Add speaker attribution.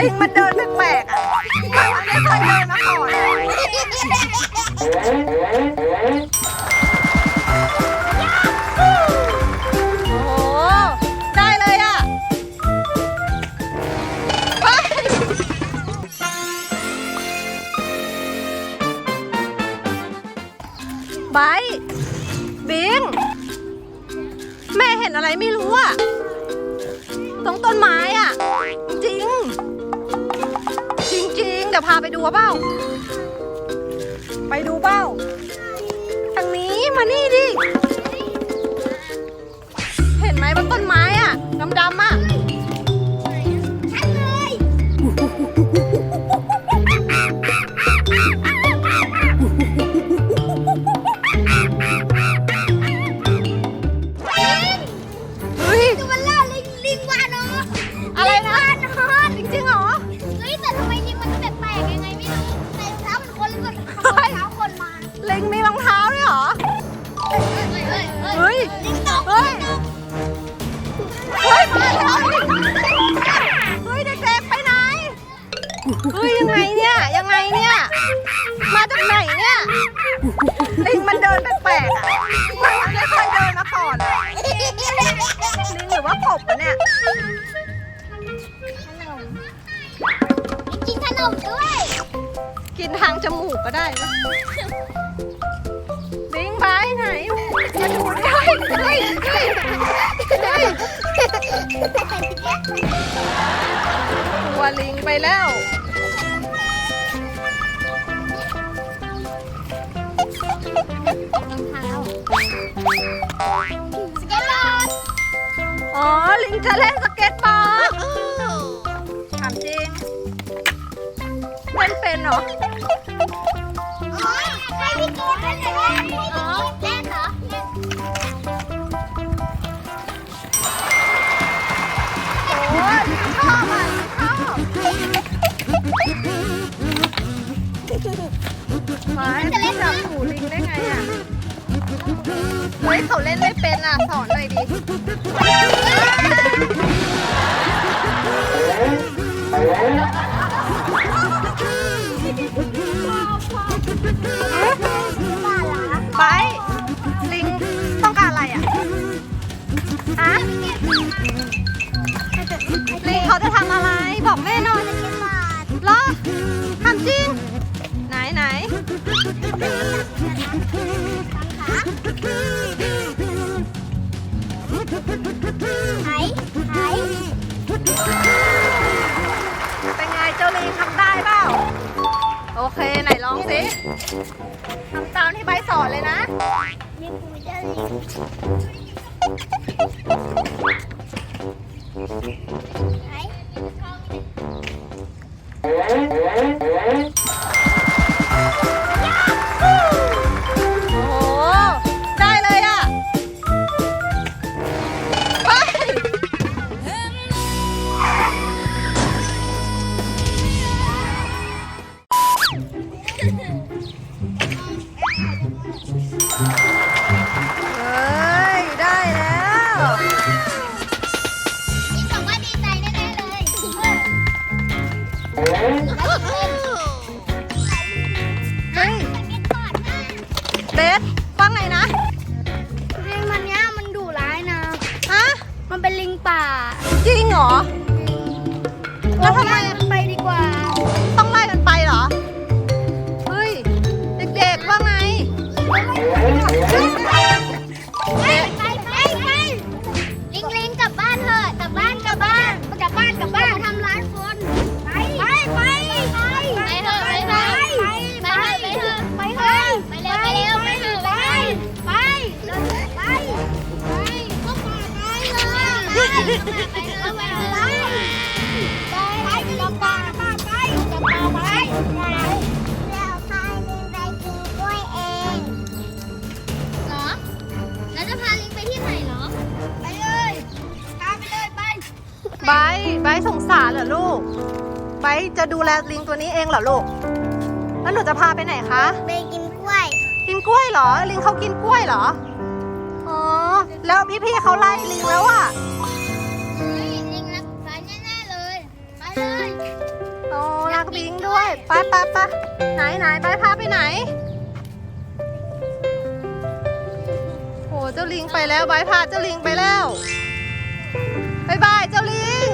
Speaker 1: ลิงมันเดินแปลกๆอะมันไม่เคยเดินมาก่อนโอ้โหได้เลยอะไปไบร์ทบิง แม่เห็นอะไรไม่รู้อะ ตรงต้นไม้อะ เดี๋ยวพาไปดูเปล่า ไปดูเปล่า จา
Speaker 2: ก
Speaker 1: ไหนเนี่ยลิงมันเดินแปลกๆอะมันไม่เคยเดินมาก่อนอะลิงหรือว่ากบอะเนี่ย
Speaker 2: กินขนมด้วย
Speaker 1: กินทางจมูกก็ได้นะลิงไปไหนมาดูดิเฮ้ยเฮ้ยเฮ้ยเฮ้ยตัวลิงไปแล้ว
Speaker 2: สเก็ตบอร์ด
Speaker 1: อ๋อ ลิงจะเล่นสเก็ตบอร์ดถามจริงเล่นเป็นเหรอ
Speaker 2: อ๋อให้พี่กินเล่นเลยอ๋อเล่นเหรอเล่น
Speaker 1: โอ้ยลิงชอบอะลิงชอบมาจะเล่นจับหูลิงได้ไงอะ เฮ้ยเขาเล่นไม่เป็นอะ สอนหน่อยดิไปลิงต้องการอะไรอะฮะลิงเขาจะทำอะไร บอกแม่หน่อยเหรอทำจริง ไหนไหน
Speaker 2: ไหนไหน
Speaker 1: เป็นไงเจ้าลิงทำได้เปล่า โอเค ไหนลองสิทำตามที่ใบสอนเลยนะ
Speaker 2: ยิงกูจะไห
Speaker 1: เบ
Speaker 2: ส
Speaker 1: ว่าไงนะ
Speaker 2: ลิงมันเนี้ยมันดุร้ายนะ
Speaker 1: ฮะ
Speaker 2: มันเป็นลิงป่า
Speaker 1: จริงเหรอ แล้วทำไม เหรอ
Speaker 2: แล้วจะพาลิงไปที่ไหนเหรอไปเลยพาไปเลยไป
Speaker 1: ไบร์ทไบร์ทสงสารเหรอลูก ไบร์ทจะดูแลลิงตัวนี้เองเหรอลูก แล้วหนูจะพาไปไหนคะ
Speaker 2: ไปกินกล้วย
Speaker 1: กินกล้วยเหรอ ลิงเขากินกล้วยเหรอ อ๋อ แล้วพี่ๆเขาไล่ลิงแล้วอะ ไปไปไปไหนไหนไปพาไปไหนโหเจ้าลิงไปแล้วบายพาเจ้าลิงไปแล้วบายบายเจ้าลิง